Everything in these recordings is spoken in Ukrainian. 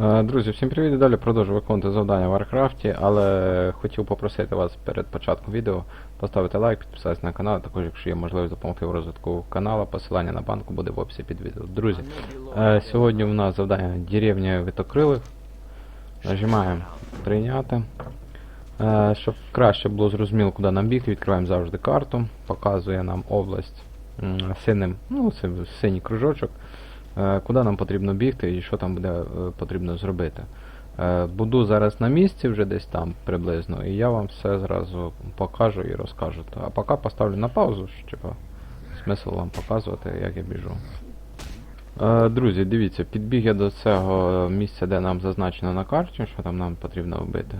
Е, Друзі, всім привіт далі продовжую виконувати завдання в Варкрафті, але хотів попросити вас перед початком відео поставити лайк, підписатися на канал, також якщо є можливість допомогти в розвитку каналу, посилання на банку буде в описі під відео. Друзі, е, сьогодні у нас завдання деревня Витокрилих. Нажимаємо прийняти. Е, Щоб краще було зрозуміло, куди нам бігти, відкриваємо завжди карту, показує нам область синим, ну, синій кружочок, куди нам потрібно бігти і що там буде е, потрібно зробити. Е, Буду зараз на місці, вже десь там приблизно, і я вам все зразу покажу і розкажу. А поки поставлю на паузу, щоб смисл вам показувати, як я біжу. Е, Друзі, дивіться, підбіг я до цього місця, де нам зазначено на карті, що там нам потрібно вбити.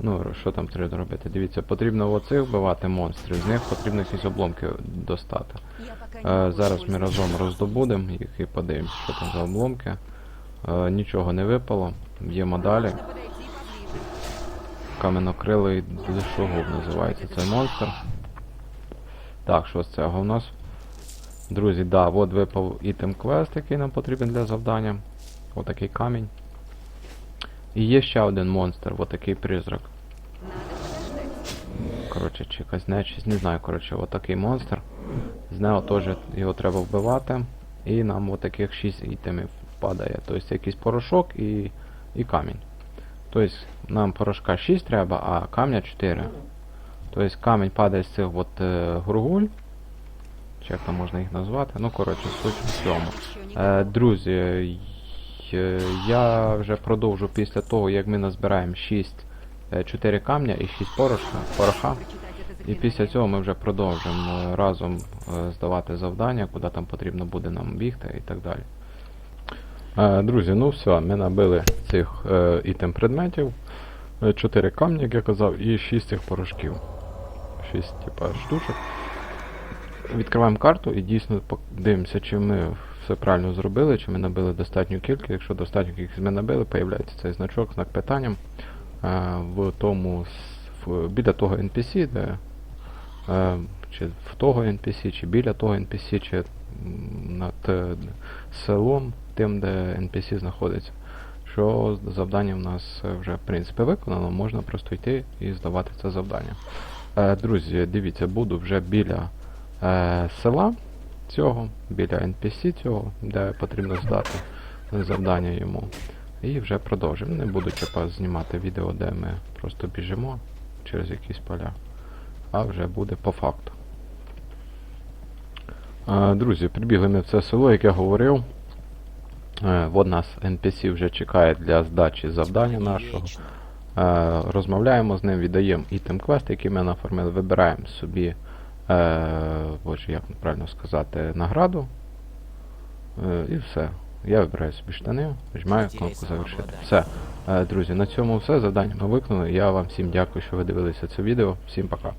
Ну, що там потрібно робити? Дивіться, потрібно оцих вбивати монстрів, з них потрібно якісь обломки достати. Е, зараз ми разом роздобудемо їх і подивимось, що там за обломки. Е, нічого не випало, б'ємо далі. Каменокрилий дешогуб називається цей монстр. Так, що з цього у нас? Друзі, да, от випав ітем квест, який нам потрібен для завдання. Отакий камінь. І є ще один монстр, отакий призрак. Коротше, чи якась нечисть, не знаю, коротше, отакий монстр. З нього теж його треба вбивати. І нам отаких 6 ітемів падає. Тобто якийсь порошок і, і камінь. Тобто нам порошка 6 треба, а камня 4. Тобто камінь падає з цих от е, гургуль. Чи як там можна їх назвати? Ну, коротше, суть в цьому. Е, друзі, е, я вже продовжу після того, як ми назбираємо 6 е, 4 камня і 6 порошка, пороха. І після цього ми вже продовжимо е, разом е, здавати завдання, куди там потрібно буде нам бігти і так далі. Е, Друзі, ну все, ми набили цих е, ітем предметів. 4 камні, як я казав, і 6 цих порошків. 6 типа штучок. Відкриваємо карту і дійсно дивимося, чи ми все правильно зробили, чи ми набили достатню кількість. Якщо достатню кількість ми набили, появляється цей значок, знак питання е, в тому біля того NPC, де чи в того NPC, чи біля того NPC, чи над е, селом, тим, де NPC знаходиться. Що завдання в нас вже в принципі виконано, можна просто йти і здавати це завдання. Е, друзі, дивіться, буду вже біля е, села цього, біля NPC цього, де потрібно здати завдання йому. І вже продовжимо. Не буду типа знімати відео, де ми просто біжимо через якісь поля, а вже буде по факту. Друзі, прибігли ми в це село, як я говорив. Е, от нас NPC вже чекає для здачі завдання нашого. Е, розмовляємо з ним, віддаємо ітем квест, який ми нафармили, вибираємо собі, е, боже, як правильно сказати, награду. І все. Я вибираю собі штани, нажимаю кнопку завершити. Все. Е, друзі, на цьому все. Завдання ми виконали. Я вам всім дякую, що ви дивилися це відео. Всім пока.